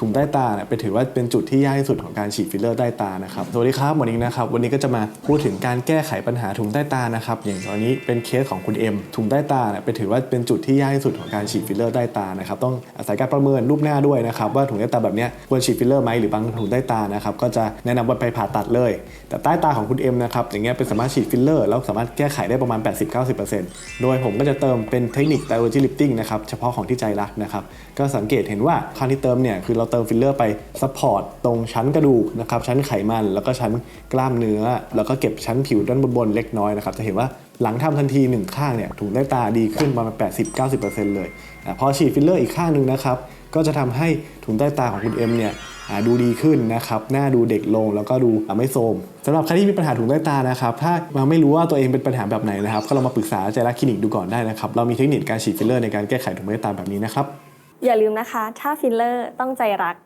ถุงใต้ตาเนี่ยเป็นถือว่าเป็นจุดที่ยากที่สุดของการฉีดฟิลเลอร์ใต้ตานะครับสวัสดีครับหมอนิงนะครับวันนี้ก็จะมาพูดถึงการแก้ไขปัญหาถุงใต้ตานะครับอย่างตอนนี้เป็นเคสของคุณเอ็มถุงใต้ตาเนี่ยเป็นถือว่าเป็นจุดที่ยากที่สุดของการฉีดฟิลเลอร์ใต้ตานะครับต้องอาศัยการประเมินรูปหน้าด้วยนะครับว่าถุงใต้ตาแบบเนี้ยควรฉีดฟิลเลอร์ไหมหรือบางถุงใต้ตานะครับก็จะแนะนำว่าไปผ่าตัดเลย แต่ใต้ตาของคุณเอ็มนะครับอย่างเงี้ยเป็นสามารถฉีดฟิลเลอร์แล้วสามารถแก้ไขได้ประมาณ 80-90%โดยผมก็จะเติมเป็นเทคนิค divergent lifting นะครับเฉพาะของที่ใจรักนะครับก็สังเกตเห็นว่าครั้งที่เติมเนี่ยคือเราเติมฟิลเลอร์ไปซัพพอร์ตตรงชั้นกระดูกนะครับชั้นไขมันแล้วก็ชั้นกล้ามเนื้อ แล้วก็เก็บชั้นผิวด้านบนๆเล็กน้อยนะครับจะเห็นว่าหลังทำทันทีหนึ่งข้างเนี่ยถุงใต้ตาดีขึ้นประมาณ 80-90%เลยอพอฉีดฟิลเลอร์อีกข้างหนึ่งนะครับก็จะทำให้ถุงใต้ตาของคุณเอ็มเนี่ยดูดีขึ้นนะครับหน้าดูเด็กลงแล้วก็ดูไม่โทรมสำหรับใครที่มีปัญหาถุงใต้ตานะครับถ้ามาไม่รู้ว่าตัวเองเป็นปัญหาแบบไหนนะครับก็ลองมาปรึกษาใจรักคลินิกดูก่อนได้นะครับเรามีเทคนิคการฉีดฟิลเลอร์ในการแก้ไขถุงใต้ตาแบบนี้นะครับ อย่าลืมนะคะ ถ้าฟิลเลอร์ต้องใจรัก